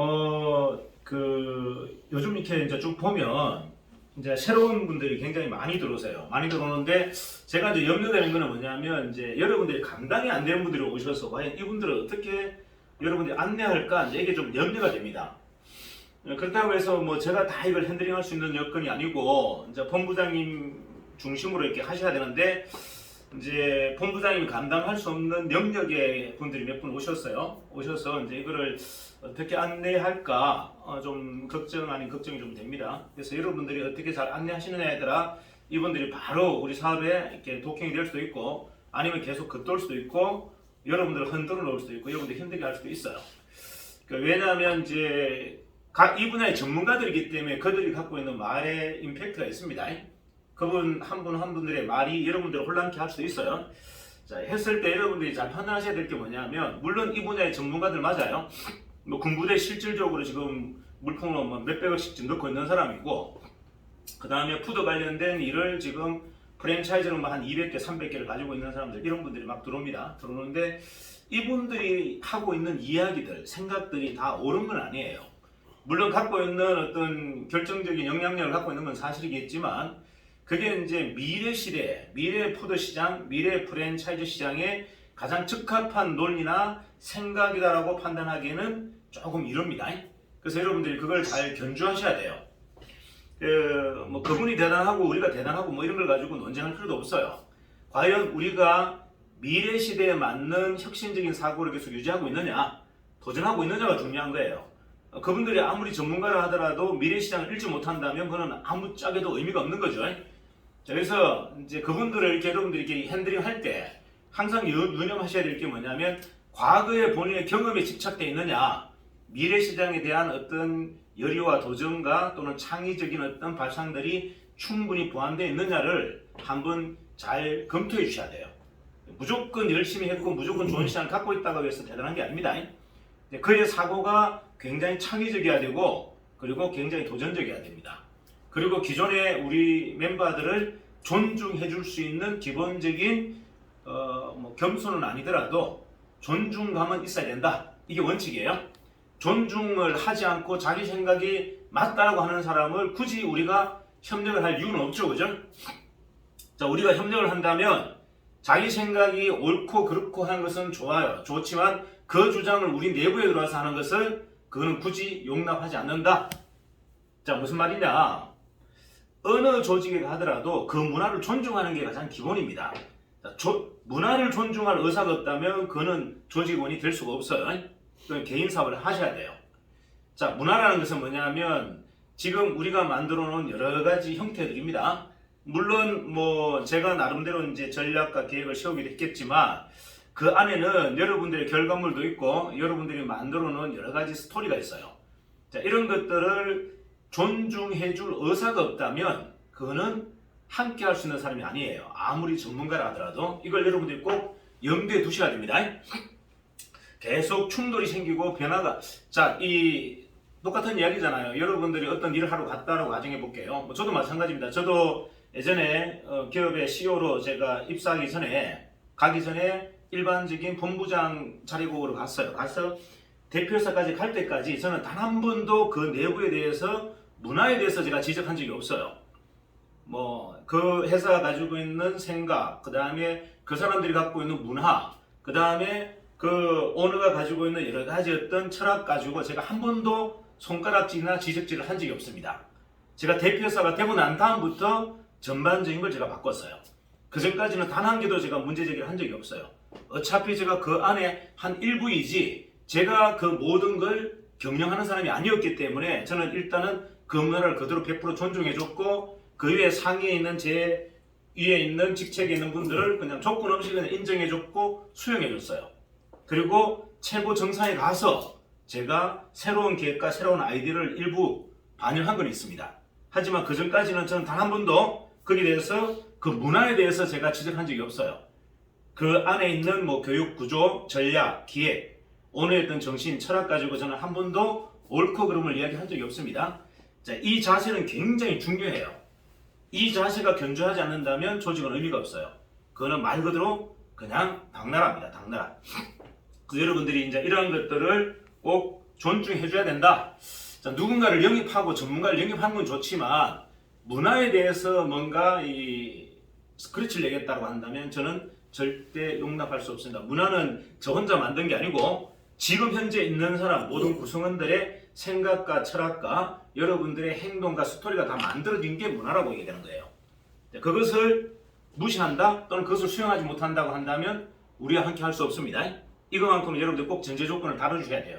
어, 그, 요즘 이렇게 이제 쭉 보면, 이제 새로운 분들이 굉장히 많이 들어오세요. 많이 들어오는데, 제가 이제 염려되는 거는 뭐냐면, 이제 여러분들이 감당이 안 되는 분들이 오셔서, 과연 이분들을 어떻게 여러분들이 안내할까, 이제 이게 좀 염려가 됩니다. 어, 그렇다고 해서 뭐 제가 다 이걸 핸들링 할 수 있는 여건이 아니고, 이제 본부장님 중심으로 이렇게 하셔야 되는데, 이제 본부장님이 감당할 수 없는 영역의 분들이 몇 분 오셨어요. 오셔서 이제 이거를 어떻게 안내할까 어, 좀 걱정 아닌 걱정이 좀 됩니다. 그래서 여러분들이 어떻게 잘 안내하시느냐에 따라 이분들이 바로 우리 사업에 이렇게 도킹이 될 수도 있고 아니면 계속 겉돌 수도 있고 여러분들을 흔들어 놓을 수도 있고 여러분들 힘들게 할 수도 있어요. 그 왜냐하면 이제 각 이 분야의 전문가들이기 때문에 그들이 갖고 있는 말의 임팩트가 있습니다. 그분 한 분 한 분들의 말이 여러분들을 혼란케 할 수도 있어요. 자, 했을 때 여러분들이 잘 판단하셔야 될 게 뭐냐면 물론 이 분야의 전문가들 맞아요. 뭐 군부대 실질적으로 지금 물품으로 뭐 몇백억씩 지금 넣고 있는 사람이고 그 다음에 푸드 관련된 일을 지금 프랜차이즈로 뭐한 200개, 300개를 가지고 있는 사람들 이런 분들이 막 들어옵니다. 들어오는데 이분들이 하고 있는 이야기들, 생각들이 다 옳은 건 아니에요. 물론 갖고 있는 어떤 결정적인 영향력을 갖고 있는 건 사실이겠지만 그게 이제 미래 시대, 미래 푸드 시장, 미래 프랜차이즈 시장에 가장 적합한 논리나 생각이다라고 판단하기에는 조금 이릅니다. 그래서 여러분들이 그걸 잘 견주하셔야 돼요. 그, 뭐 그분이 대단하고 우리가 대단하고 뭐 이런 걸 가지고 논쟁할 필요도 없어요. 과연 우리가 미래 시대에 맞는 혁신적인 사고를 계속 유지하고 있느냐, 도전하고 있느냐가 중요한 거예요. 어, 그분들이 아무리 전문가라 하더라도 미래 시장을 읽지 못한다면 그는 아무 짝에도 의미가 없는 거죠. 자, 그래서 이제 그분들을 이렇게 여러분들이 이렇게 핸들링 할 때 항상 유- 유념하셔야 될 게 뭐냐면 과거의 본인의 경험에 집착되어 있느냐, 미래 시장에 대한 어떤 열의와 도전과 또는 창의적인 어떤 발상들이 충분히 보완되어 있느냐를 한번 잘 검토해 주셔야 돼요. 무조건 열심히 했고 무조건 좋은 시장을 갖고 있다고 해서 대단한 게 아닙니다. 그의 사고가 굉장히 창의적이어야 되고 그리고 굉장히 도전적이어야 됩니다. 그리고 기존의 우리 멤버들을 존중해 줄 수 있는 기본적인 어, 뭐 겸손은 아니더라도 존중감은 있어야 된다. 이게 원칙이에요. 존중을 하지 않고 자기 생각이 맞다라고 하는 사람을 굳이 우리가 협력을 할 이유는 없죠. 그죠? 자, 우리가 협력을 한다면 자기 생각이 옳고 그렇고 하는 것은 좋아요. 좋지만 그 주장을 우리 내부에 들어와서 하는 것을 그거는 굳이 용납하지 않는다. 자, 무슨 말이냐? 어느 조직에 가더라도 그 문화를 존중하는 게 가장 기본입니다. 자, 조- 문화를 존중할 의사가 없다면 그는 조직원이 될 수가 없어요. 그건 개인 사업을 하셔야 돼요. 자, 문화라는 것은 뭐냐면 지금 우리가 만들어 놓은 여러 가지 형태들입니다. 물론 뭐 제가 나름대로 이제 전략과 계획을 세우기도 했겠지만 그 안에는 여러분들의 결과물도 있고 여러분들이 만들어 놓은 여러 가지 스토리가 있어요. 자, 이런 것들을 존중해 줄 의사가 없다면 그거는 함께 할 수 있는 사람이 아니에요. 아무리 전문가라 하더라도 이걸 여러분들이 꼭 염두에 두셔야 됩니다. 계속 충돌이 생기고 변화가 자, 이 똑같은 이야기잖아요. 여러분들이 어떤 일을 하러 갔다라고 가정해 볼게요. 뭐 저도 마찬가지입니다. 저도 예전에 어, 기업의 CEO로 제가 입사하기 전에 가기 전에 일반적인 본부장 자리국으로 갔어요. 가서 대표사까지 갈 때까지 저는 단 한 번도 그 내부에 대해서 문화에 대해서 제가 지적한 적이 없어요. 뭐 그 회사가 가지고 있는 생각, 그 다음에 그 사람들이 갖고 있는 문화, 그 다음에 그 오너가 가지고 있는 여러 가지 어떤 철학 가지고 제가 한 번도 손가락질이나 지적질을 한 적이 없습니다. 제가 대표사가 되고 난 다음부터 전반적인 걸 제가 바꿨어요. 그 전까지는 단 한 개도 제가 문제 제기를 한 적이 없어요. 어차피 제가 그 안에 한 일부이지 제가 그 모든 걸 경영하는 사람이 아니었기 때문에 저는 일단은 그 문화를 그대로 100% 존중해줬고 그 위에 상위에 있는 제 위에 있는 직책에 있는 분들을 그냥 조건 없이 그냥 인정해줬고 수용해줬어요. 그리고 최고 정상에 가서 제가 새로운 계획과 새로운 아이디어를 일부 반영한 건 있습니다. 하지만 그 전까지는 저는 단 한 번도 거기에 대해서 그 문화에 대해서 제가 지적한 적이 없어요. 그 안에 있는 뭐 교육 구조, 전략, 기획, 오늘의 어떤 정신, 철학 가지고 저는 한 번도 옳고 그름을 이야기한 적이 없습니다. 자, 이 자세는 굉장히 중요해요. 이 자세가 견주하지 않는다면 조직은 의미가 없어요. 그거는 말 그대로 그냥 당나라입니다. 당나라. 그 여러분들이 이제 이러한 것들을 꼭 존중해줘야 된다. 자, 누군가를 영입하고 전문가를 영입하는 건 좋지만 문화에 대해서 뭔가 이 스크래치를 내겠다고 한다면 저는 절대 용납할 수 없습니다. 문화는 저 혼자 만든 게 아니고 지금 현재 있는 사람 모든 구성원들의 생각과 철학과 여러분들의 행동과 스토리가 다 만들어진 게 문화라고 얘기하는 거예요. 자, 그것을 무시한다 또는 그것을 수용하지 못한다고 한다면 우리와 함께 할 수 없습니다. 이거만큼은 여러분들 꼭 전제 조건을 다뤄주셔야 돼요.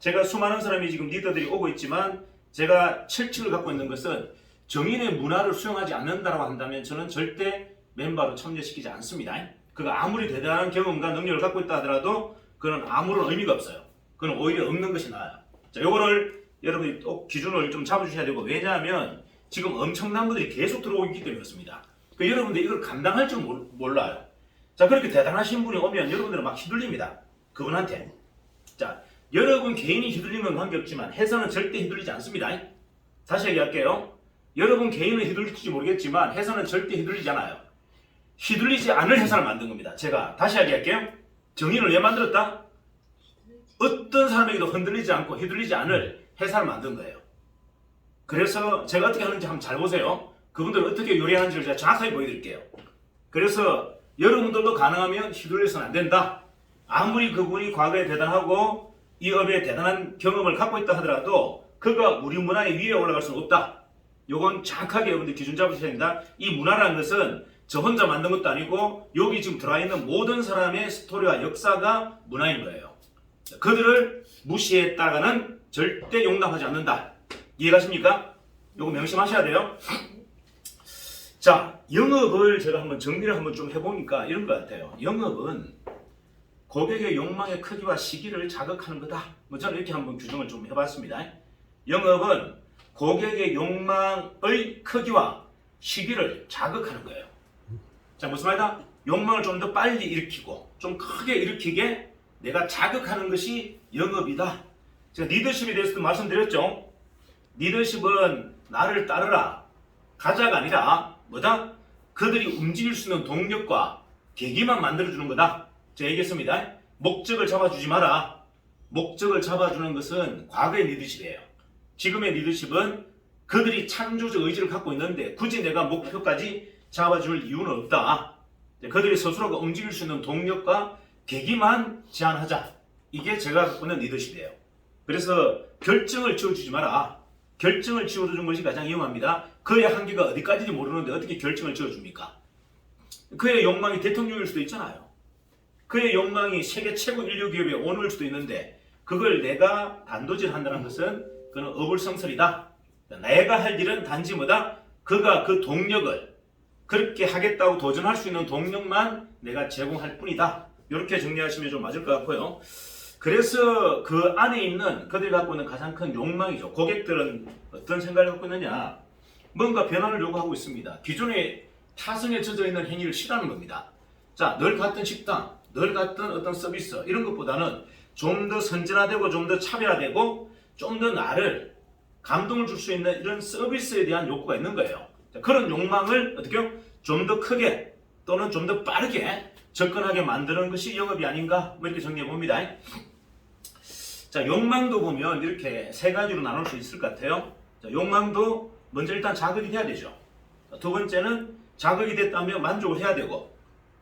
제가 수많은 사람이 지금 리더들이 오고 있지만 제가 철칙을 갖고 있는 것은 정인의 문화를 수용하지 않는다고 한다면 저는 절대 멤버로 참여시키지 않습니다. 그가 아무리 대단한 경험과 능력을 갖고 있다 하더라도 그는 아무런 의미가 없어요. 그는 오히려 없는 것이 나아요. 자, 요거를 여러분이 꼭 기준을 좀 잡아주셔야 되고 왜냐하면 지금 엄청난 분들이 계속 들어오기 때문에 그렇습니다. 그 여러분들이 이걸 감당할 줄 몰- 몰라요. 자, 그렇게 대단하신 분이 오면 여러분들은 막 휘둘립니다. 그분한테. 자, 여러분 개인이 휘둘리면 관계없지만 해서는 절대 휘둘리지 않습니다. 다시 얘기할게요. 여러분 개인은 휘둘릴지 모르겠지만 해서는 절대 휘둘리지 않아요. 휘둘리지 않을 회사를 만든 겁니다. 제가 다시 얘기할게요. 정의를 왜 만들었다? 어떤 사람에게도 흔들리지 않고 휘둘리지 않을 회사를 만든 거예요. 그래서 제가 어떻게 하는지 한번 잘 보세요. 그분들 어떻게 요리하는지를 제가 정확하게 보여드릴게요. 그래서 여러분들도 가능하면 휘둘려서는 안 된다. 아무리 그분이 과거에 대단하고 이 업에 대단한 경험을 갖고 있다 하더라도 그가 우리 문화의 위에 올라갈 수는 없다. 요건 정확하게 여러분들 기준 잡으셔야 된다. 이 문화라는 것은 저 혼자 만든 것도 아니고 여기 지금 들어와 있는 모든 사람의 스토리와 역사가 문화인 거예요. 그들을 무시했다가는 절대 용납하지 않는다. 이해가십니까? 요거 명심하셔야 돼요. 자, 영업을 제가 한번 정리를 한번 좀 해보니까 이런 것 같아요. 영업은 고객의 욕망의 크기와 시기를 자극하는 거다. 뭐 저는 이렇게 한번 규정을 좀 해봤습니다. 영업은 고객의 욕망의 크기와 시기를 자극하는 거예요. 자, 무슨 말이다? 욕망을 좀 더 빨리 일으키고 좀 크게 일으키게 내가 자극하는 것이 영업이다. 제가 리더십에 대해서도 말씀드렸죠. 리더십은 나를 따르라. 가자가 아니라 뭐다? 그들이 움직일 수 있는 동력과 계기만 만들어주는 거다. 제가 얘기했습니다. 목적을 잡아주지 마라. 목적을 잡아주는 것은 과거의 리더십이에요. 지금의 리더십은 그들이 창조적 의지를 갖고 있는데 굳이 내가 목표까지 잡아줄 이유는 없다. 그들이 스스로가 움직일 수 있는 동력과 계기만 제안하자. 이게 제가 갖고 있는 리더십이에요. 그래서 결정을 지어주지 마라. 결정을 지어주는 것이 가장 위험합니다. 그의 한계가 어디까지인지 모르는데 어떻게 결정을 지어줍니까? 그의 욕망이 대통령일 수도 있잖아요. 그의 욕망이 세계 최고 인류 기업에 오늘 수도 있는데 그걸 내가 단도질한다는 것은 그는 어불성설이다. 내가 할 일은 단지 뭐다? 그가 그 동력을 그렇게 하겠다고 도전할 수 있는 동력만 내가 제공할 뿐이다. 이렇게 정리하시면 좀 맞을 것 같고요. 그래서 그 안에 있는 그들이 갖고 있는 가장 큰 욕망이죠. 고객들은 어떤 생각을 갖고 있느냐? 뭔가 변화를 요구하고 있습니다. 기존의 타성에 젖어 있는 행위를 싫어하는 겁니다. 자, 늘 갔던 식당, 늘 갔던 어떤 서비스 이런 것보다는 좀 더 선진화되고 좀 더 차별화되고 좀 더 나를 감동을 줄 수 있는 이런 서비스에 대한 욕구가 있는 거예요. 자, 그런 욕망을 어떻게요? 좀 더 크게 또는 좀 더 빠르게 접근하게 만드는 것이 영업이 아닌가 뭐 이렇게 정리해 봅니다. 자, 욕망도 보면 이렇게 세 가지로 나눌 수 있을 것 같아요. 자, 욕망도 먼저 일단 자극이 돼야 되죠. 자, 두 번째는 자극이 됐다면 만족을 해야 되고,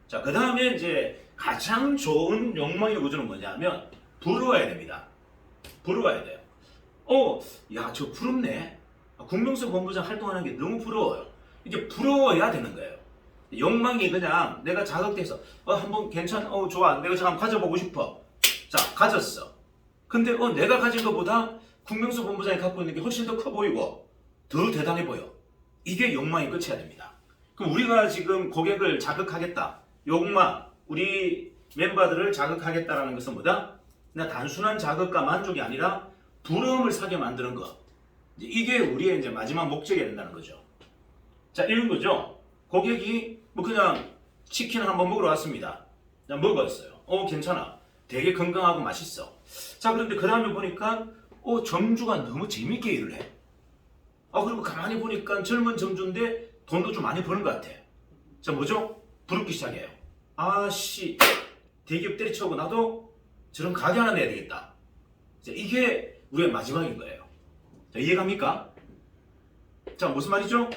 자, 그 다음에 이제 가장 좋은 욕망의 구조는 뭐냐면 부러워야 됩니다. 부러워야 돼요. 어, 야, 저 부럽네. 아, 국명수 본부장 활동하는 게 너무 부러워요. 이게 부러워야 되는 거예요. 욕망이 그냥 내가 자극돼서 어, 한번 괜찮아, 어, 좋아, 내가 잠깐 가져보고 싶어. 자, 가졌어. 근데 어, 내가 가진 것보다 국명수 본부장이 갖고 있는 게 훨씬 더 커 보이고 더 대단해 보여. 이게 욕망이 끝이어야 됩니다. 그럼 우리가 지금 고객을 자극하겠다. 욕망, 우리 멤버들을 자극하겠다라는 것은 뭐다? 그냥 단순한 자극과 만족이 아니라 부러움을 사게 만드는 것. 이게 우리의 이제 마지막 목적이 된다는 거죠. 자, 이런 거죠. 고객이 뭐 그냥 치킨을 한번 먹으러 왔습니다. 그냥 먹었어요. 어, 괜찮아. 되게 건강하고 맛있어. 자, 그런데 그 다음에 보니까, 어, 점주가 너무 재밌게 일을 해. 아, 그리고 가만히 보니까 젊은 점주인데 돈도 좀 많이 버는 것 같아. 자, 뭐죠? 부럽기 시작해요. 아씨, 대기업 때리쳐고 나도 저런 가게 하나 내야 되겠다. 자, 이게 우리의 마지막인 거예요. 자, 이해갑니까? 자, 무슨 말이죠?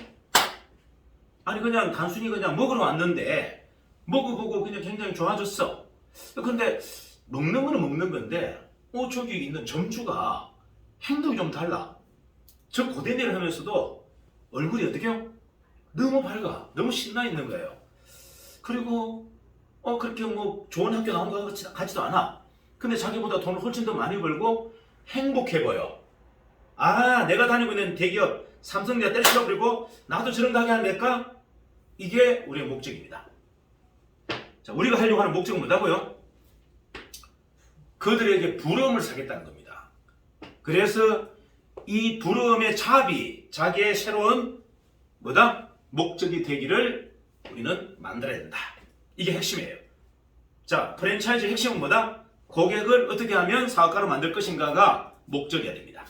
아니, 그냥 단순히 그냥 먹으러 왔는데, 먹어보고 그냥 굉장히 좋아졌어. 근데, 먹는 거는 먹는 건데, 어, 저기 있는 점주가 행동이 좀 달라. 저 고대내를 하면서도 얼굴이 어떻게요? 너무 밝아. 너무 신나 있는 거예요. 그리고, 어, 그렇게 뭐 좋은 학교 나온 것 같지, 같지도 않아. 근데 자기보다 돈을 훨씬 더 많이 벌고 행복해 보여. 아, 내가 다니고 있는 대기업 삼성 내가 때려치워버리고 나도 저런 가게 낼까? 이게 우리의 목적입니다. 자, 우리가 하려고 하는 목적은 뭐다고요? 그들에게 부러움을 사겠다는 겁니다. 그래서 이 부러움의 잡이 자기의 새로운 뭐다? 목적이 되기를 우리는 만들어야 된다. 이게 핵심이에요. 자, 프랜차이즈 핵심은 뭐다? 고객을 어떻게 하면 사업가로 만들 것인가가 목적이어야 됩니다.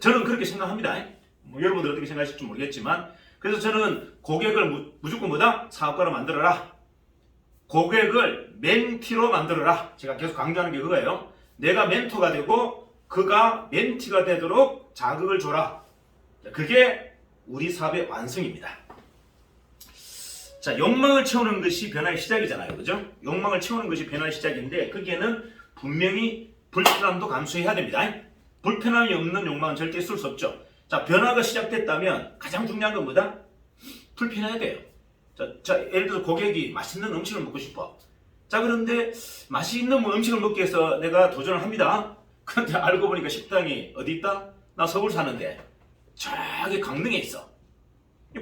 저는 그렇게 생각합니다. 뭐 여러분들 어떻게 생각하실지 모르겠지만 그래서 저는 고객을 무, 무조건 뭐다? 사업가로 만들어라. 고객을 멘티로 만들어라. 제가 계속 강조하는 게 그거예요. 내가 멘토가 되고 그가 멘티가 되도록 자극을 줘라. 자, 그게 우리 사업의 완성입니다. 자, 욕망을 채우는 것이 변화의 시작이잖아요. 그죠? 욕망을 채우는 것이 변화의 시작인데 거기에는 분명히 불편함도 감수해야 됩니다. 불편함이 없는 욕망은 절대 있을 수 없죠. 자, 변화가 시작됐다면 가장 중요한 건 뭐다? 불편해야 돼요. 자, 자, 예를 들어서 고객이 맛있는 음식을 먹고 싶어. 자, 그런데 맛있는 뭐 음식을 먹기 위해서 내가 도전을 합니다. 그런데 알고 보니까 식당이 어디 있다? 나 서울 사는데 저기 강릉에 있어.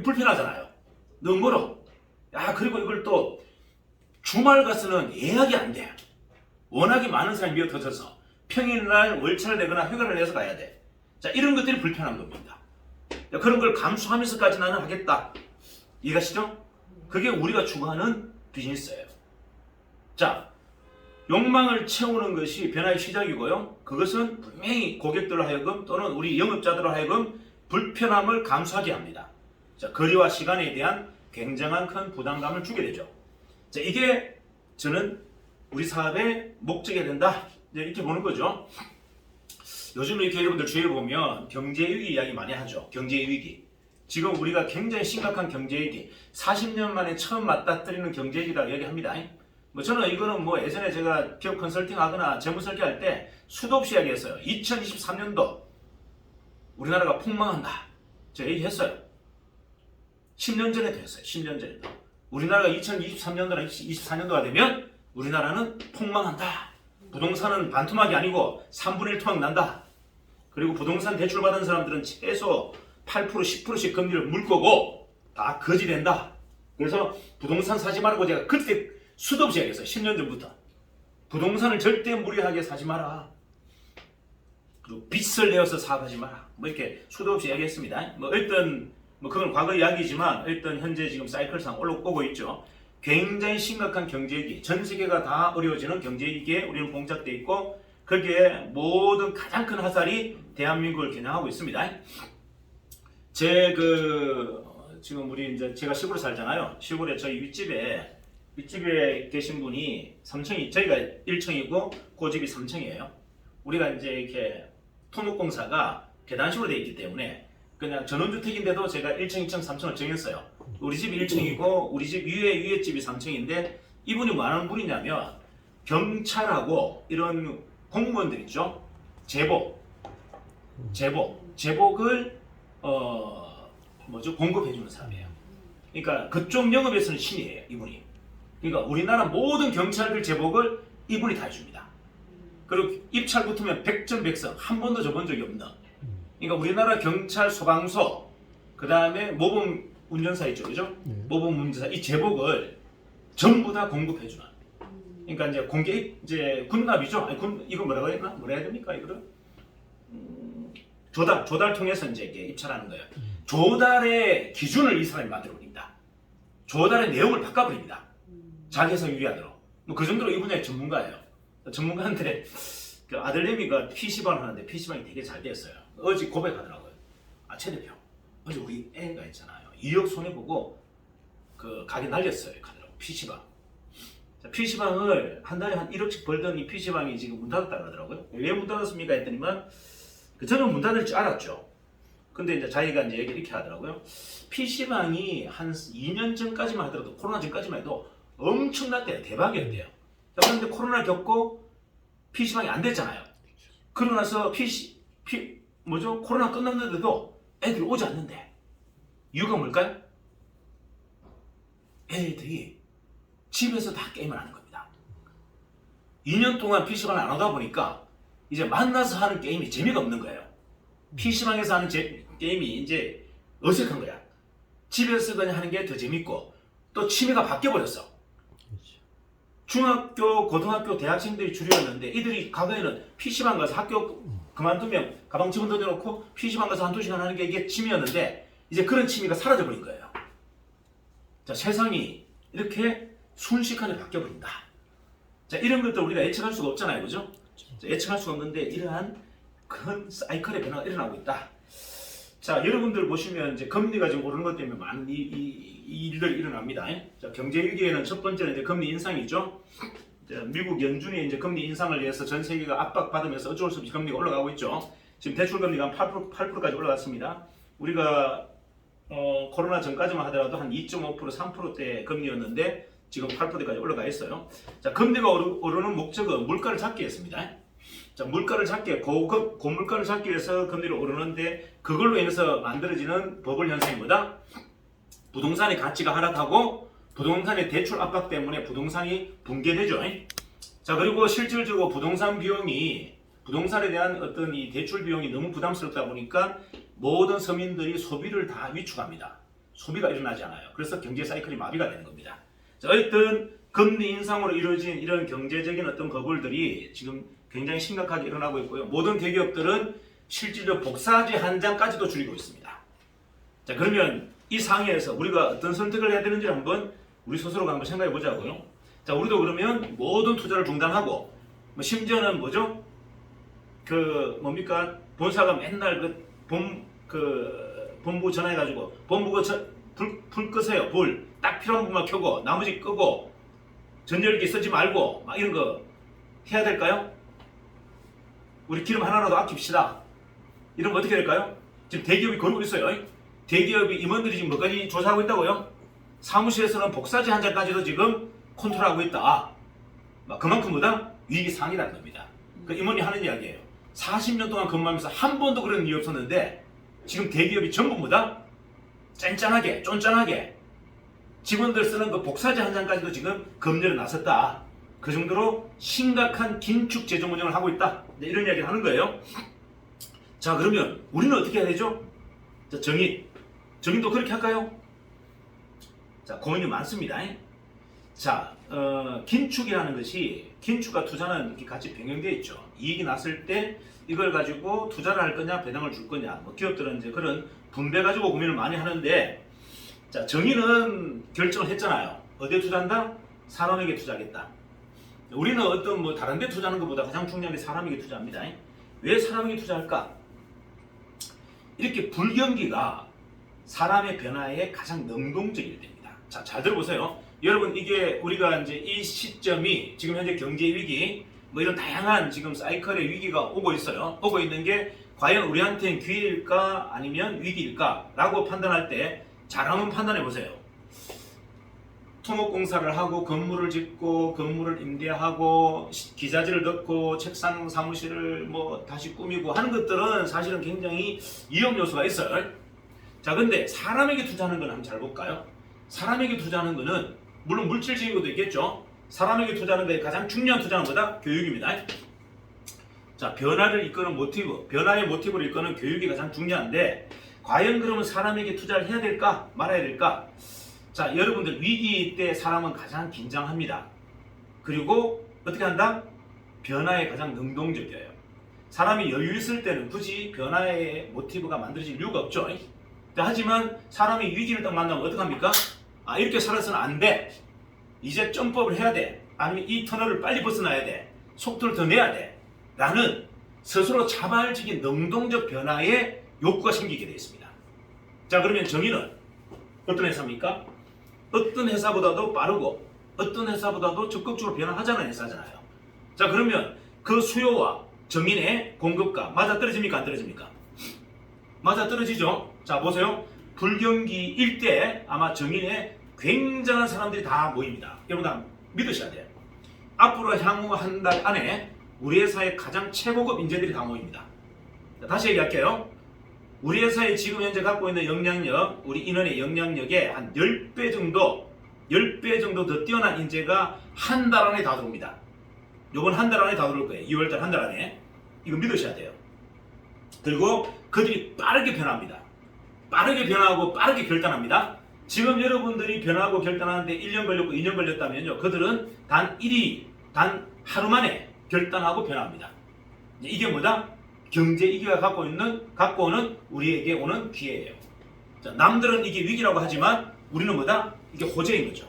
불편하잖아요. 너무 멀어. 야, 그리고 이걸 또 주말 가서는 예약이 안 돼. 워낙에 많은 사람이 미어터져서 평일날 월차를 내거나 휴가를 내서 가야 돼. 자, 이런 것들이 불편한 겁니다. 자, 그런 걸 감수하면서까지 나는 하겠다. 이해가시죠? 그게 우리가 추구하는 비즈니스예요. 자, 욕망을 채우는 것이 변화의 시작이고요. 그것은 분명히 고객들로 하여금 또는 우리 영업자들로 하여금 불편함을 감수하게 합니다. 자, 거리와 시간에 대한 굉장한 큰 부담감을 주게 되죠. 자, 이게 저는 우리 사업의 목적이 된다. 이렇게 보는 거죠. 요즘 이렇게 여러분들 주위에 보면 경제 위기 이야기 많이 하죠. 경제 위기. 지금 우리가 굉장히 심각한 경제 위기, 40년 만에 처음 맞닥뜨리는 경제 위기라고 이야기합니다. 뭐 저는 이거는 뭐 예전에 제가 기업 컨설팅 하거나 재무 설계할 때 수도 없이 이야기했어요. 2023년도 우리나라가 폭망한다. 제가 얘기했어요. 10년 전에도 했어요. 10년 전에도. 우리나라가 2023년도나 24년도가 되면 우리나라는 폭망한다. 부동산은 반토막이 아니고 3분의 1 토막 난다. 그리고 부동산 대출 받은 사람들은 최소 8% 10%씩 금리를 물 거고 다 거지 된다. 그래서 부동산 사지 말고 제가 그때 수도 없이 얘기했어요. 10년 전부터. 부동산을 절대 무리하게 사지 마라. 그리고 빚을 내어서 사가지 마라. 뭐 이렇게 수도 없이 얘기했습니다. 뭐 일단 뭐 그건 과거 이야기지만 일단 현재 지금 사이클상 올라오고 있죠. 굉장히 심각한 경제 위기, 전 세계가 다 어려워지는 경제 위기에 우리는 봉착돼 있고 거기에 모든 가장 큰 화살이 대한민국을 겨냥하고 있습니다. 제 그 지금 우리 이제 제가 시골에 살잖아요. 시골에 저희 윗집에 윗집에 계신 분이 3층이 저희가 1층이고 그 집이 3층이에요. 우리가 이제 이렇게 토목공사가 계단식으로 되어 있기 때문에 그냥 전원주택인데도 제가 1층, 2층, 3층을 정했어요. 우리 집이 1층이고 우리 집 위에 위에 집이 3층인데 이분이 뭐 하는 분이냐면 경찰하고 이런 공무원들 있죠. 제복, 제복, 제복을 어 뭐죠 공급해 주는 사람이에요. 그러니까 그쪽 영업에서는 신이에요 이분이. 그러니까 우리나라 모든 경찰들 제복을 이분이 다 해줍니다. 그리고 입찰 붙으면 백전백승 한 번도 져본 적이 없는. 그러니까 우리나라 경찰 소방서 그 다음에 모범 운전사 있죠, 그죠? 네. 모범 운전사 이 제복을 전부 다 공급해주는. 그러니까 이제 공개 이제 군납이죠. 아니 군 이거 뭐라고 했나? 뭐라 해야 됩니까 이거를? 음, 조달 조달 통해서 이제 이게 입찰하는 거예요. 조달의 기준을 이 사람이 만들어버립니다. 조달의 내용을 바꿔버립니다. 자기 해석 유리하도록. 뭐그 정도로 이 분야의 전문가예요. 전문가인데 그 아들내미가 PC방 하는데 PC방이 되게 잘 됐어요. 어제 고백하더라고요. 아, 최 대표. 어제 우리 애가 있잖아요. 2억 손해보고 그 가게 날렸어요. 가더라고. PC방. 자, PC방을 한 달에 한 1억씩 벌던 이 PC방이 지금 문 닫았다 그러더라고요. 왜 문 닫았습니까? 했더니만 그 저는 문 닫을 줄 알았죠. 근데 이제 자기가 이제 얘기 이렇게 하더라고요. PC방이 한 2년 전까지만 하더라도 코로나 전까지만 해도 엄청났대요. 대박이었대요. 자, 그런데 코로나를 겪고 PC방이 안 됐잖아요. 그러고 나서 PC, P, 뭐죠? 코로나 끝났는데도 애들이 오지 않는데. 이유가 뭘까요? 애들이 집에서 다 게임을 하는 겁니다. 2년 동안 PC방을 안 하다 보니까 이제 만나서 하는 게임이 재미가 없는 거예요. PC방에서 하는 제- 게임이 이제 어색한 거야. 집에서 그냥 하는 게 더 재밌고 또 취미가 바뀌어버렸어. 중학교, 고등학교, 대학생들이 주류였는데 이들이 과거에는 PC방 가서 학교 그만두면 가방 집어 던져놓고 PC방 가서 한두 시간 하는 게 이게 취미였는데 이제 그런 취미가 사라져버린 거예요. 자, 세상이 이렇게 순식간에 바뀌어버린다. 자, 이런 것들 우리가 예측할 수가 없잖아요. 그죠? 자, 예측할 수가 없는데 이러한 큰 사이클의 변화가 일어나고 있다. 자, 여러분들 보시면 이제 금리가 지금 오르는 것 때문에 많은 이, 이, 이 일들이 일어납니다. 자, 경제 위기에는 첫 번째는 이제 금리 인상이죠. 이제 미국 연준이 이제 금리 인상을 위해서 전 세계가 압박받으면서 어쩔 수 없이 금리가 올라가고 있죠. 지금 대출 금리가 한 8%, 8%까지 올라갔습니다. 우리가 어, 코로나 전까지만 하더라도 한 2.5% 3%대 금리였는데 지금 8%까지 올라가 있어요. 자, 금리가 오르, 오르는 목적은 물가를 잡기 위해서입니다. 자, 물가를 잡기, 고급, 고물가를 잡기 위해서 금리를 오르는데 그걸로 인해서 만들어지는 버블 현상이 뭐다? 부동산의 가치가 하락하고 부동산의 대출 압박 때문에 부동산이 붕괴되죠. 자, 그리고 실질적으로 부동산 비용이 부동산에 대한 어떤 이 대출 비용이 너무 부담스럽다 보니까 모든 서민들이 소비를 다 위축합니다. 소비가 일어나지 않아요. 그래서 경제 사이클이 마비가 되는 겁니다. 자, 어쨌든 금리 인상으로 이루어진 이런 경제적인 어떤 버블들이 지금 굉장히 심각하게 일어나고 있고요. 모든 대기업들은 실질적 복사지 한 장까지도 줄이고 있습니다. 자, 그러면 이 상황에서 우리가 어떤 선택을 해야 되는지 한번 우리 스스로가 한번 생각해 보자고요. 자, 우리도 그러면 모든 투자를 중단하고 뭐 심지어는 뭐죠? 그 뭡니까? 본사가 맨날 그 본그 본부 전화해 가지고 본부가 저, 불, 불 끄세요. 불. 딱 필요한 부분만 켜고 나머지 끄고 전열기 쓰지 말고 막 이런 거 해야 될까요? 우리 기름 하나라도 아낍시다. 이런 거 어떻게 될까요? 지금 대기업이 거르고 있어요. 대기업이 임원들이 지금 몇 가지 조사하고 있다고요? 사무실에서는 복사지 한 장까지도 지금 컨트롤하고 있다. 막 그만큼 뭐다? 위기 상이라는 겁니다. 그 임원이 하는 이야기예요. 40년 동안 근무하면서 한 번도 그런 일이 없었는데 지금 대기업이 전부 뭐다? 짠짠하게, 쫀짠하게 직원들 쓰는 그 복사지 한 장까지도 지금 검열에 나섰다. 그 정도로 심각한 긴축 재정 운영을 하고 있다. 이제 이런 이야기를 하는 거예요. 자, 그러면 우리는 어떻게 해야 되죠? 자, 정의. 정의도 그렇게 할까요? 자, 고민이 많습니다. 자, 어, 긴축이라는 것이 긴축과 투자는 이렇게 같이 병행되어 있죠. 이익이 났을 때 이걸 가지고 투자를 할 거냐, 배당을 줄 거냐. 뭐 기업들은 이제 그런 분배 가지고 고민을 많이 하는데, 자, 정의는 결정을 했잖아요. 어디에 투자한다? 사람에게 투자하겠다. 우리는 어떤 뭐 다른 데 투자하는 것보다 가장 중요한 게 사람에게 투자합니다. 왜 사람에게 투자할까? 이렇게 불경기가 사람의 변화에 가장 능동적일 때입니다. 자, 잘 들어보세요. 여러분, 이게 우리가 이제 이 시점이 지금 현재 경제 위기, 뭐 이런 다양한 지금 사이클의 위기가 오고 있어요. 오고 있는 게 과연 우리한테는 기회일까 아니면 위기일까라고 판단할 때 잘 한번 판단해 보세요. 토목공사를 하고 건물을 짓고 건물을 임대하고 시- 기자재를 넣고 책상 사무실을 뭐 다시 꾸미고 하는 것들은 사실은 굉장히 위험 요소가 있어요. 자, 근데 사람에게 투자하는 건 한번 잘 볼까요? 사람에게 투자하는 거는 물론 물질적인 것도 있겠죠. 사람에게 투자하는 데 가장 중요한 투자는 뭐다? 교육입니다. 자, 변화를 이끄는 모티브, 변화의 모티브를 이끄는 교육이 가장 중요한데 과연 그러면 사람에게 투자를 해야 될까 말아야 될까? 자, 여러분들 위기 때 사람은 가장 긴장합니다. 그리고 어떻게 한다? 변화에 가장 능동적이에요. 사람이 여유 있을 때는 굳이 변화의 모티브가 만들어질 이유가 없죠. 하지만 사람이 위기를 딱 만나면 어떡합니까? 아, 이렇게 살아서는 안 돼. 이제 점법을 해야 돼. 아니면 이 터널을 빨리 벗어나야 돼. 속도를 더 내야 돼. 라는 스스로 자발적인 능동적 변화에 욕구가 생기게 되어 있습니다. 자, 그러면 정의는 어떤 회사입니까? 어떤 회사보다도 빠르고 어떤 회사보다도 적극적으로 변화하자는 회사잖아요. 자, 그러면 그 수요와 정인의 공급과 맞아 떨어집니까 안 떨어집니까? 맞아 떨어지죠. 자 보세요. 불경기 일대 아마 정인에 굉장한 사람들이 다 모입니다. 여러분 다 믿으셔야 돼요. 앞으로 향후 한 달 안에 우리 회사의 가장 최고급 인재들이 다 모입니다. 자, 다시 얘기할게요. 우리 회사에 지금 현재 갖고 있는 영향력, 우리 인원의 영향력의 한 10배 정도, 10배 정도 더 뛰어난 인재가 한 달 안에 다 들어옵니다. 요번 한 달 안에 다 들어올 거예요. 2월달 한 달 안에. 이거 믿으셔야 돼요. 그리고 그들이 빠르게 변합니다. 빠르게 변하고 빠르게 결단합니다. 지금 여러분들이 변하고 결단하는데 1년 걸렸고 2년 걸렸다면요. 그들은 단 1위, 단 하루 만에 결단하고 변합니다. 이게 뭐다? 경제 위기가 갖고 있는, 갖고 오는 우리에게 오는 기회예요. 자, 남들은 이게 위기라고 하지만 우리는 뭐다? 이게 호재인 거죠.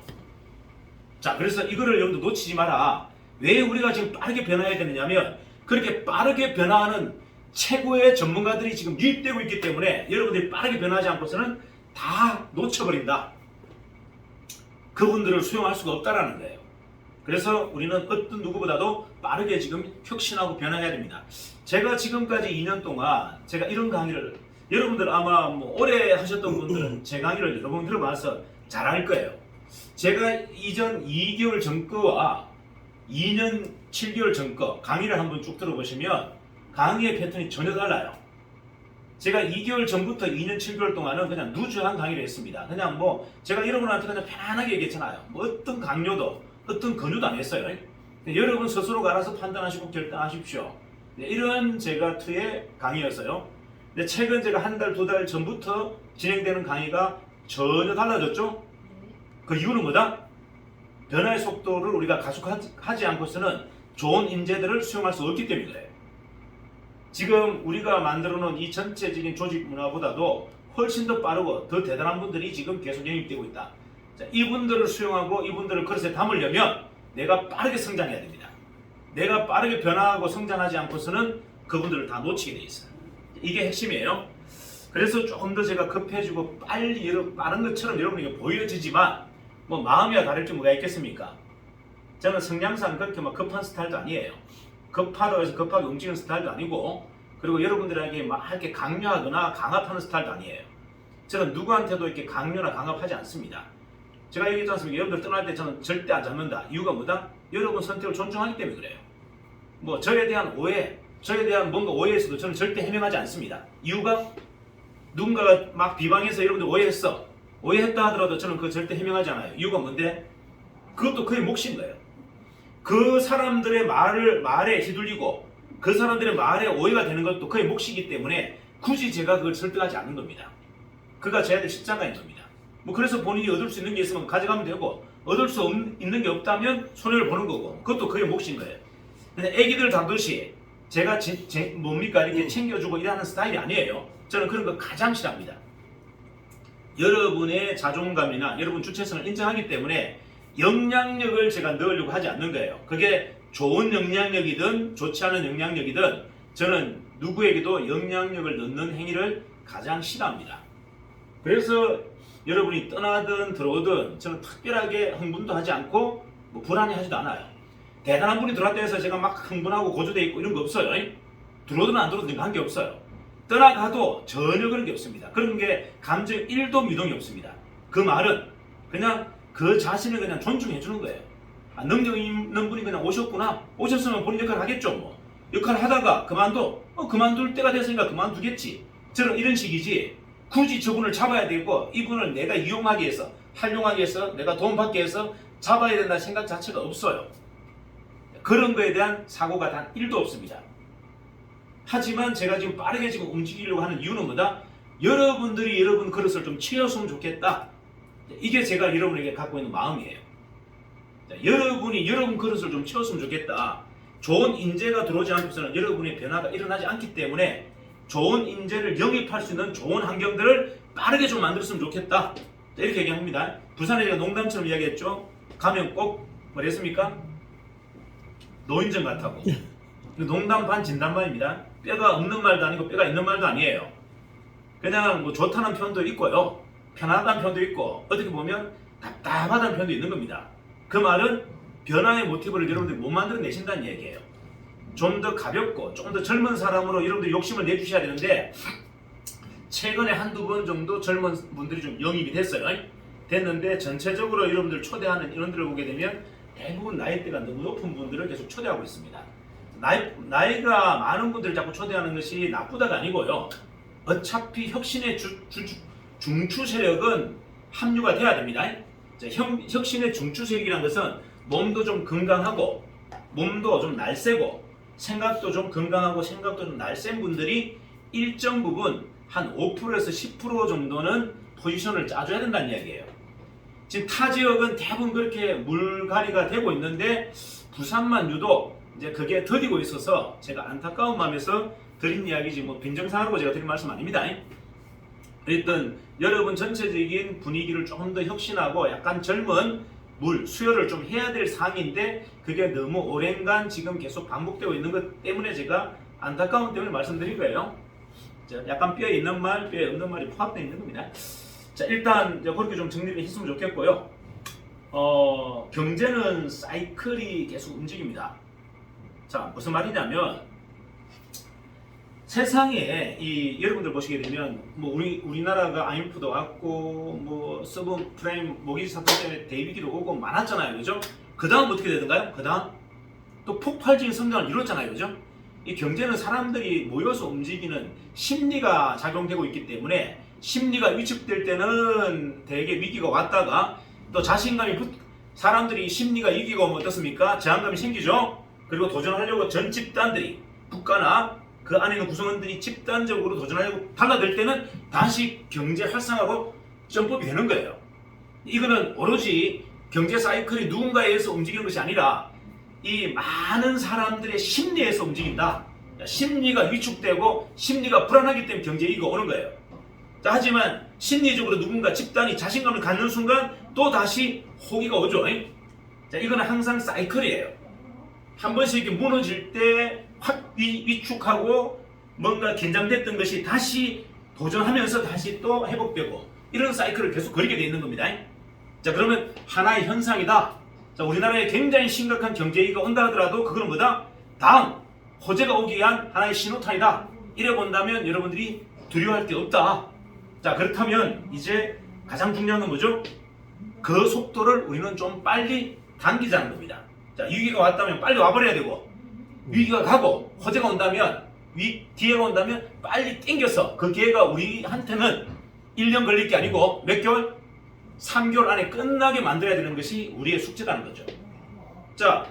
자, 그래서 이거를 여러분들 놓치지 마라. 왜 우리가 지금 빠르게 변화해야 되느냐면 그렇게 빠르게 변화하는 최고의 전문가들이 지금 유입되고 있기 때문에 여러분들이 빠르게 변하지 않고서는 다 놓쳐버린다. 그분들을 수용할 수가 없다라는 거예요. 그래서 우리는 어떤 누구보다도 빠르게 지금 혁신하고 변화해야 됩니다. 제가 지금까지 2년 동안 제가 이런 강의를 여러분들 아마 뭐 오래 하셨던 분들은 제 강의를 여러 번 들어봐서 잘 알 거예요. 제가 이전 2개월 전 거와 2년 7개월 전 거 강의를 한번 쭉 들어보시면 강의의 패턴이 전혀 달라요. 제가 2개월 전부터 2년 7개월 동안은 그냥 누주한 강의를 했습니다. 그냥 뭐 제가 여러분한테 그냥 편안하게 얘기했잖아요. 뭐 어떤 강요도 어떤 권유도 안 했어요. 여러분 스스로가 알아서 판단하시고 결단하십시오. 네, 이런 제가 투의 강의였어요. 근데 최근 제가 한 달, 두 달 전부터 진행되는 강의가 전혀 달라졌죠? 그 이유는 뭐다? 변화의 속도를 우리가 가속하지 않고서는 좋은 인재들을 수용할 수 없기 때문이에요. 지금 우리가 만들어 놓은 이 전체적인 조직 문화보다도 훨씬 더 빠르고 더 대단한 분들이 지금 계속 영입되고 있다. 자, 이분들을 수용하고 이분들을 그릇에 담으려면 내가 빠르게 성장해야 됩니다. 내가 빠르게 변화하고 성장하지 않고서는 그분들을 다 놓치게 돼 있어요. 이게 핵심이에요. 그래서 조금 더 제가 급해지고 빨리 빠른 것처럼 여러분에게 보여지지만 뭐 마음이야 다를 게 뭐가 있겠습니까? 저는 성향상 그렇게 막 급한 스타일도 아니에요. 급하다고 해서 급하게 움직이는 스타일도 아니고 그리고 여러분들에게 막 이렇게 강요하거나 강압하는 스타일도 아니에요. 저는 누구한테도 이렇게 강요나 강압하지 않습니다. 제가 얘기했지 않습니까? 여러분들 떠날 때 저는 절대 안 잡는다. 이유가 뭐다? 여러분 선택을 존중하기 때문에 그래요. 뭐 저에 대한 오해, 저에 대한 뭔가 오해에서도 저는 절대 해명하지 않습니다. 이유가 누군가가 막 비방해서 여러분들 오해했어. 오해했다 하더라도 저는 그거 절대 해명하지 않아요. 이유가 뭔데? 그것도 그의 몫인 거예요. 그 사람들의 말을 말에 휘둘리고 그 사람들의 말에 오해가 되는 것도 그의 몫이기 때문에 굳이 제가 그걸 설득하지 않는 겁니다. 그가 저한테 십자가인 겁니다. 뭐 그래서 본인이 얻을 수 있는 게 있으면 가져가면 되고 얻을 수 없, 있는 게 없다면 손해를 보는 거고 그것도 그의 몫인 거예요. 근데 애기들 다듯이 제가 제, 제- 뭡니까 이렇게 챙겨주고 일하는 스타일이 아니에요. 저는 그런 거 가장 싫어합니다. 여러분의 자존감이나 여러분 주체성을 인정하기 때문에 영향력을 제가 넣으려고 하지 않는 거예요. 그게 좋은 영향력이든 좋지 않은 영향력이든 저는 누구에게도 영향력을 넣는 행위를 가장 싫어합니다. 그래서 여러분이 떠나든 들어오든 저는 특별하게 흥분도 하지 않고 뭐 불안해하지도 않아요. 대단한 분이 들어왔다 해서 제가 막 흥분하고 고조돼 있고 이런 거 없어요. 들어오든 안 들어오든 관계 없어요. 떠나가도 전혀 그런 게 없습니다. 그런 게 감정 1도 미동이 없습니다. 그 말은 그냥 그 자신을 그냥 존중해 주는 거예요. 아, 능력 있는 분이 그냥 오셨구나. 오셨으면 본인 역할 하겠죠, 뭐. 역할 하다가 그만둬. 어, 그만둘 때가 됐으니까 그만두겠지. 저는 이런 식이지. 굳이 저분을 잡아야 되고 이분을 내가 이용하기 위해서, 활용하기 위해서, 내가 돈 받기 위해서 잡아야 된다는 생각 자체가 없어요. 그런 거에 대한 사고가 단 1도 없습니다. 하지만 제가 지금 빠르게 지금 움직이려고 하는 이유는 뭐다? 여러분들이 여러분 그릇을 좀 채웠으면 좋겠다. 이게 제가 여러분에게 갖고 있는 마음이에요. 자, 여러분이 여러분 그릇을 좀 채웠으면 좋겠다. 좋은 인재가 들어오지 않고서는 여러분의 변화가 일어나지 않기 때문에 좋은 인재를 영입할 수 있는 좋은 환경들을 빠르게 좀 만들었으면 좋겠다. 자, 이렇게 얘기합니다. 부산에 제가 농담처럼 이야기했죠. 가면 꼭 뭐랬습니까? 노인정 같다고. 농담 반 진담 반입니다. 뼈가 없는 말도 아니고 뼈가 있는 말도 아니에요. 그냥 뭐 좋다는 편도 있고요. 편하다는 편도 있고 어떻게 보면 답답하다는 편도 있는 겁니다. 그 말은 변화의 모티브를 여러분들이 못 만들어내신다는 얘기예요. 좀 더 가볍고 좀더 젊은 사람으로 여러분들 욕심을 내주셔야 되는데 최근에 한두 번 정도 젊은 분들이 좀 영입이 됐어요. 됐는데 전체적으로 여러분들 초대하는 인원들을 보게 되면 대부분 나이대가 너무 높은 분들을 계속 초대하고 있습니다. 나이, 나이가 많은 분들을 자꾸 초대하는 것이 나쁘다가 아니고요. 어차피 혁신의 주, 주, 주- 중추 세력은 합류가 돼야 됩니다. 자, 형, 혁신의 중추 세력이라는 것은 몸도 좀 건강하고 몸도 좀 날쌔고 생각도 좀 건강하고 생각도 좀 날쌘 분들이 일정 부분 한 5%에서 10% 정도는 포지션을 짜줘야 된다는 이야기예요. 지금 타 지역은 대부분 그렇게 물갈이가 되고 있는데 부산만 유독 이제 그게 더디고 있어서 제가 안타까운 마음에서 드린 이야기지 뭐 빈정상하고 제가 드린 말씀 아닙니다. 일단 여러분 전체적인 분위기를 조금 더 혁신하고 약간 젊은 물 수요를 좀 해야 될 상황인데 그게 너무 오랜간 지금 계속 반복되고 있는 것 때문에 제가 안타까운 때문에 말씀드린 거예요. 자, 약간 뼈에 있는 말, 뼈에 없는 말이 포함되어 있는 겁니다. 자, 일단 그렇게 좀 정리를 했으면 좋겠고요. 어, 경제는 사이클이 계속 움직입니다. 자, 무슨 말이냐면 세상에 이 여러분들 보시게 되면 뭐 우리 우리나라가 IMF도 왔고 뭐 서브 프레임 모기지 사건 때문에 대위기도 오고 많았잖아요, 그죠? 그 다음 어떻게 되던가요? 그 다음 또 폭발적인 성장을 이뤘잖아요, 그죠? 이 경제는 사람들이 모여서 움직이는 심리가 작용되고 있기 때문에 심리가 위축될 때는 대개 위기가 왔다가 또 자신감이 붙 사람들이 심리가 위기가 오면 어떻습니까? 저항감이 생기죠. 그리고 도전하려고 전 집단들이 국가나 그 안에 있는 구성원들이 집단적으로 도전하려고 달라들 때는 다시 경제 활성화로 점법이 되는 거예요. 이거는 오로지 경제 사이클이 누군가에 의해서 움직이는 것이 아니라 이 많은 사람들의 심리에서 움직인다. 심리가 위축되고 심리가 불안하기 때문에 경제 위기가 오는 거예요. 자, 하지만 심리적으로 누군가 집단이 자신감을 갖는 순간 또 다시 호기가 오죠. 잉? 자, 이거는 항상 사이클이에요. 한 번씩 이렇게 무너질 때확 위축하고 뭔가 긴장됐던 것이 다시 도전하면서 다시 또 회복되고 이런 사이클을 계속 거리게 돼 있는 겁니다. 자, 그러면 하나의 현상이다. 자, 우리나라에 굉장히 심각한 경제 위기가 온다 하더라도 그거는 뭐다? 다음 호재가 오기 위한 하나의 신호탄이다. 이래 본다면 여러분들이 두려워할 게 없다. 자, 그렇다면 이제 가장 중요한 건 뭐죠? 그 속도를 우리는 좀 빨리 당기자는 겁니다. 자, 위기가 왔다면 빨리 와버려야 되고, 위기가 가고, 호재가 온다면, 위, 기회가 온다면 빨리 땡겨서 그 기회가 우리한테는 1년 걸릴 게 아니고 몇 개월? 3개월 안에 끝나게 만들어야 되는 것이 우리의 숙제라는 거죠. 자,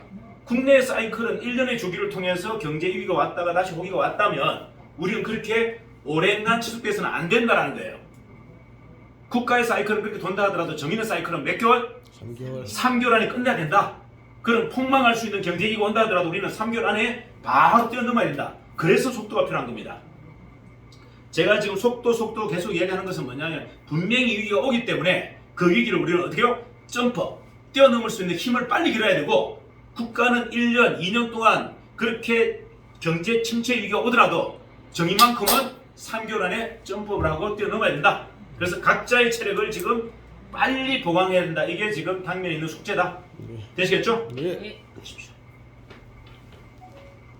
국내 사이클은 1년의 주기를 통해서 경제 위기가 왔다가 다시 호기가 왔다면 우리는 그렇게 오랜간 지속돼서는 안 된다는 거예요. 국가의 사이클은 그렇게 돈다 하더라도 정의는 사이클은 몇 개월? 3개월 3개월 안에 끝내야 된다. 그럼 폭망할 수 있는 경제기가 온다 하더라도 우리는 3개월 안에 바로 뛰어넘어야 된다. 그래서 속도가 필요한 겁니다. 제가 지금 속도 속도 계속 이야기하는 것은 뭐냐면 분명히 위기가 오기 때문에 그 위기를 우리는 어떻게 해요? 점퍼, 뛰어넘을 수 있는 힘을 빨리 길어야 되고 국가는 1년, 2년 동안 그렇게 경제 침체 위기가 오더라도 정의만큼은 3개월 안에 점프를 하고 뛰어넘어야 된다. 그래서 각자의 체력을 지금 빨리 보강해야 된다. 이게 지금 당면에 있는 숙제다. 네. 되시겠죠? 네. 보십시오.